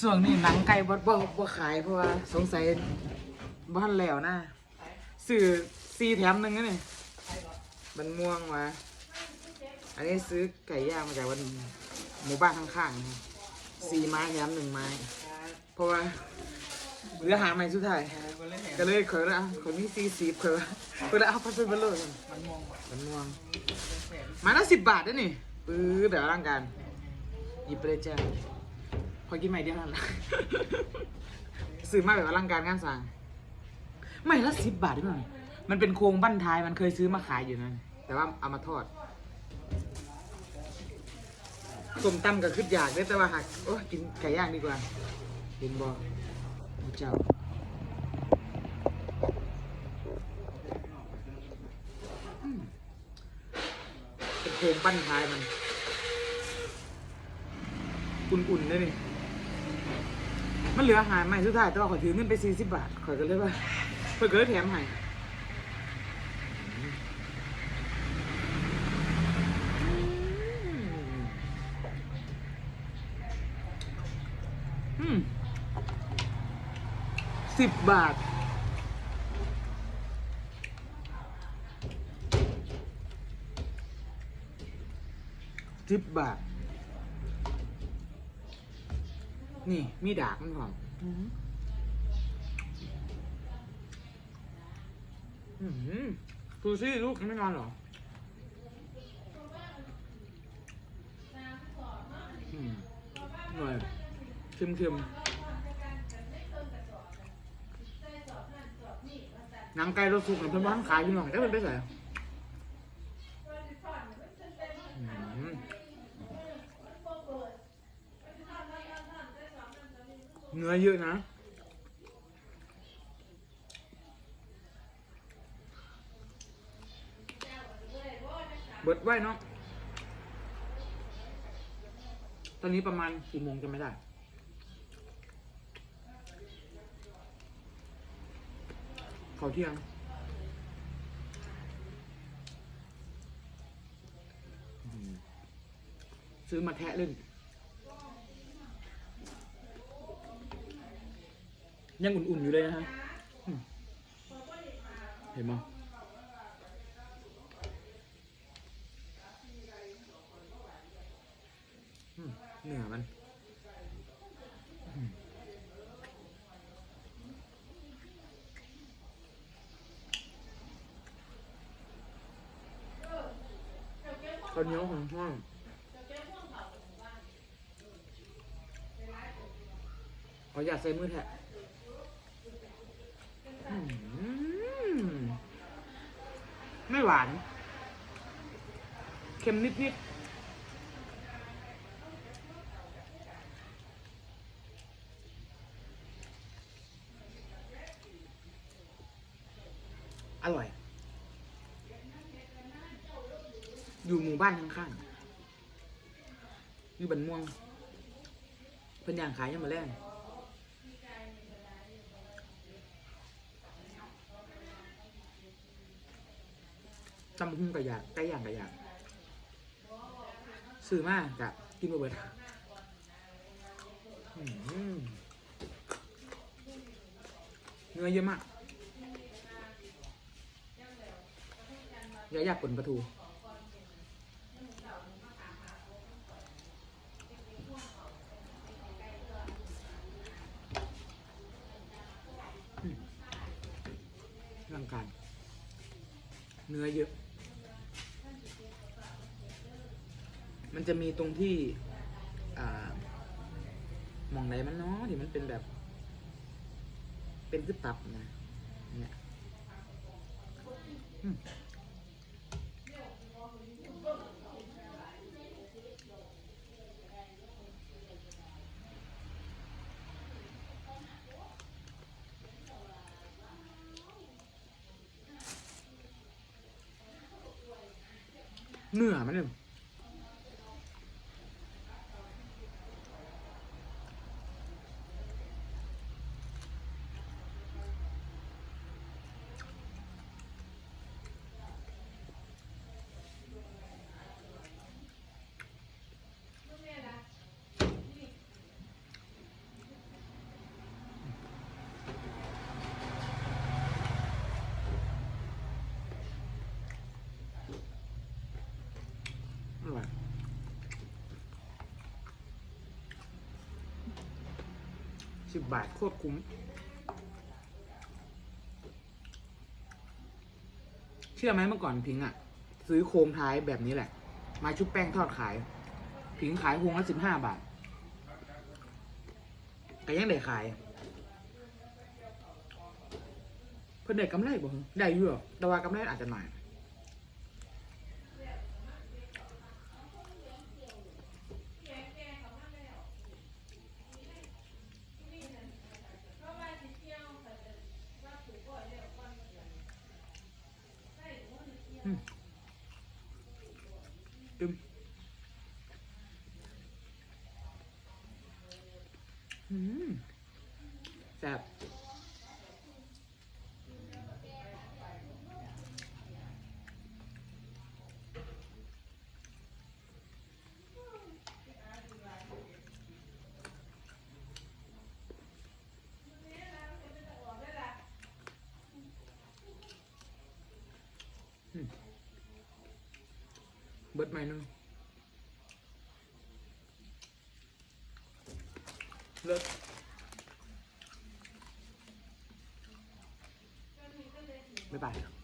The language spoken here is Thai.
ส่วนนี้หนังไก่บ่บ่บ่ขายเพราะว่าสงสัยบ้านแล้วนะซื้อซีแถมหนึ่งนะนี่มันม่วงมาอันนี้ซื้อไก่ย่างมาจากวันหมู่บ้านข้างๆสี่ไม้แถมหนึ่งไม้ เพราะว่าเหลือหารใหม่สุดท้ายก็เลยขอละคนนี้สี่สิบขอละขอละเอาพัสดุมาเลยมันมองมันม่วงมาละสิบบาทด้วยนี่ปื้อเดี๋ยวร่างการหยิบไปเลยจ้า พอกินใหม่เดียวนั่นละซื้อมาแบบอลังการงานสั่งไม่ละสิบบาทด้วยมั้งมันเป็นโครงบั้นท้ายมันเคยซื้อมาขายอยู่นั่นแต่ว่าเอามาทอดส้มตำกับขึ้นอยากได้แต่ว่าหักโอ้กินไก่ย่างดีกว่าเห็นบอเจ้าเป็นโครงบั้นท้ายมัน อุ่นๆเลยนี่ มันเหลือหารใหม่สุดท้ายแต่ว่าขอยถือเงินไปสี่สิบบาทขอยก็เลยว่าเพื่อเก็เลยแถมให้อืมสิบบาท สิบบาท นี่ มีดากมันหอมอืมซูซี่ลูกยังไม่นอนเหรออืมหน่อยเค็มเค็มหนังไก่รสสุกเนี่ยเพิ่นบ้านขายอยู่หน่อยได้เป็นไปใส่ เนื้อเยอะนะ เบิดไว้เนาะ ตอนนี้ประมาณกี่โมงจะไม่ได้เขาเที่ยง ซื้อมาแทะเล่น ยังอุ่นๆอยู่เลยนะฮะเห็นมั้ยอืมเหนือมันข้าวเหนียวของห้องขออยากใส่มือแทะ อืมไม่ หวาน เค็มนิดๆอร่อย อยู่หมู่บ้านข้างๆ อยู่บันม่วงเพิ่นย่างขายยังมาแรง ตำบักหุ่งกะยากไก่ย่างกะยากซื้อมากกะกินมาเบิดอืมเนื้อเยอะมากอยากอยากผลปลาทูอืมร่างกายเนื้อเยอะ มันจะมีตรงที่อ่ามองไหนมันเนาะที่มันเป็นแบบ เป็นคือตับนะเนี่ยเนื้อมันเนี่ย สิบบาทโคตรคุ้ม เชื่อไหมเมื่อก่อนพิงอะซื้อโคมท้ายแบบนี้แหละ มาชุบแป้งทอดขาย พิงขายพวงละสิบห้าบาทแต่ยังได้ขาย เพิ่นได้กำไรบ่ได้อยู่หรอกแต่ว่ากำไรอาจจะหน่อย แซ่บเบิดใหม่หนึง เลิศบ๊ายบาย